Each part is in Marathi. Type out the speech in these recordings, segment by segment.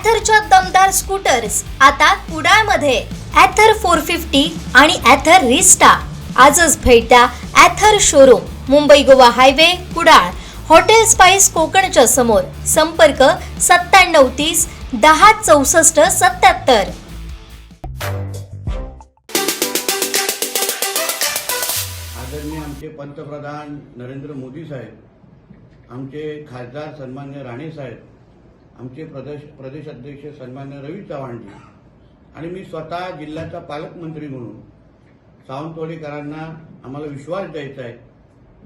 ॲथरच्या दमदार स्कूटर्स आता कुडाळमध्ये. ॲथर फोर फिफ्टी आणि ॲथर रिस्टा आजच भेट द्या Ather showroom Mumbai Goa highway Kudal. Hotel spice कोकणच्या समोर. संपर्क सत्त्याण्णव तीस दहा चौसष्ट सत्याहत्तर आदरणीय आमचे पंतप्रधान नरेंद्र मोदी साहेब आमचे खासदार सन्मान्य राणे साहेब आमचे प्रदेश प्रदेश अध्यक्ष सन्मान्य रवी चव्हाणजी आणि मी स्वतः जिल्ह्याचा पालकमंत्री म्हणून सावंतवाडीकरांना आम्हाला विश्वास द्यायचा आहे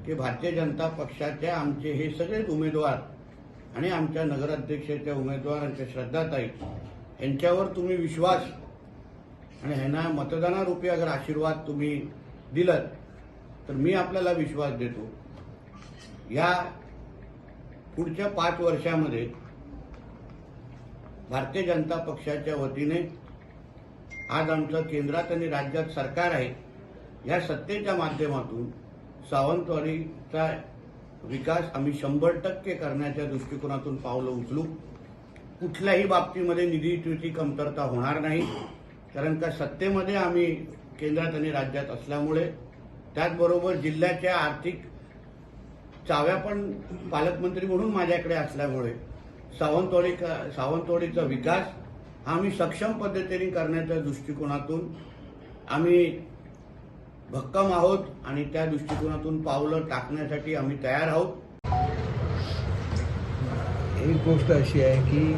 की भारतीय जनता पक्षाचे आमचे हे सगळेच उमेदवार आणि आमच्या नगराध्यक्षाच्या उमेदवारांच्या श्रद्धाताई यांच्यावर तुम्ही विश्वास आणि ह्यांना मतदानारूपी अगर आशीर्वाद तुम्ही दिलात तर मी आपल्याला विश्वास देतो. या पुढच्या पाच वर्षामध्ये भारतीय जनता पक्षाच्या वतीने आज आमचं केंद्रात आणि राज्यात सरकार आहे या सत्तेच्या माध्यमातून सावंतवाडीचा विकास आम्ही शंभर टक्के करण्याच्या दृष्टिकोनातून पावलं उचलू. कुठल्याही बाबतीमध्ये निधीची कमतरता होणार नाही कारण का सत्तेमध्ये आम्ही केंद्रात आणि राज्यात असल्यामुळे त्याचबरोबर जिल्ह्याच्या आर्थिक चाव्या पण पालकमंत्री म्हणून माझ्याकडे असल्यामुळे सावंतवाडी सावंतवाडीचा विकास हा आम्ही सक्षम पद्धतीने करण्याच्या दृष्टिकोनातून आम्ही भक्कम आहोत आणि त्या दृष्टिकोनातून पावलं टाकण्यासाठी आम्ही तयार आहोत. एक गोष्ट अशी आहे की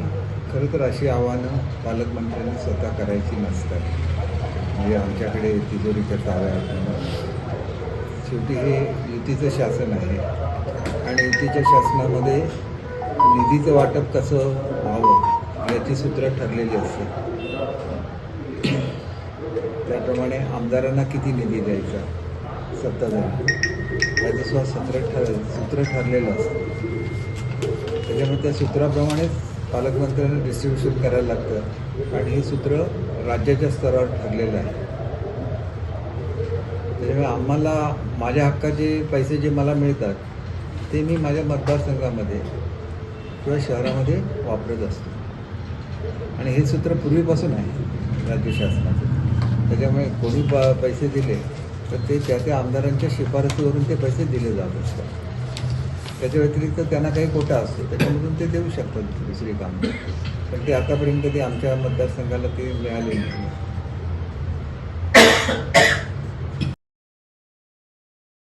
खरं तर अशी आव्हानं पालकमंत्र्यांनी स्वतः करायची नसतात. म्हणजे आमच्याकडे तिजोरीच्या चाव्या शेवटी हे युतीचं शासन आहे. आणि युतीच्या शासनामध्ये निधीचं वाटप कसं व्हावं याची सूत्रं ठरलेली असतात त्याप्रमाणे आमदारांना किती निधी द्यायचा? सत्ताधारी याचं सुद्धा सूत्र ठर सूत्र ठरलेलं असतं. त्याच्यामुळे त्या सूत्राप्रमाणेच पालकमंत्र्यांना डिस्ट्रीब्युशन करायला लागतं आणि हे सूत्र राज्याच्या स्तरावर ठरलेलं आहे. त्याच्यामुळे आम्हाला माझ्या हक्काचे पैसे जे मला मिळतात ते मी माझ्या मतदारसंघामध्ये किंवा शहरामध्ये वापरत असतो. आणि हे सूत्र पूर्वीपासून आहे राज्य शासनाचं. त्याच्यामुळे कोणी प पैसे दिले तर ते त्या त्या आमदारांच्या शिफारसीवरून ते पैसे दिले जात असतात. त्याच्या व्यतिरिक्त त्यांना काही कोटा असतो त्याच्यामधून ते देऊ शकतात दुसरी कामं. पण ते आतापर्यंत कधी आमच्या मतदारसंघाला ते मिळाले नाही.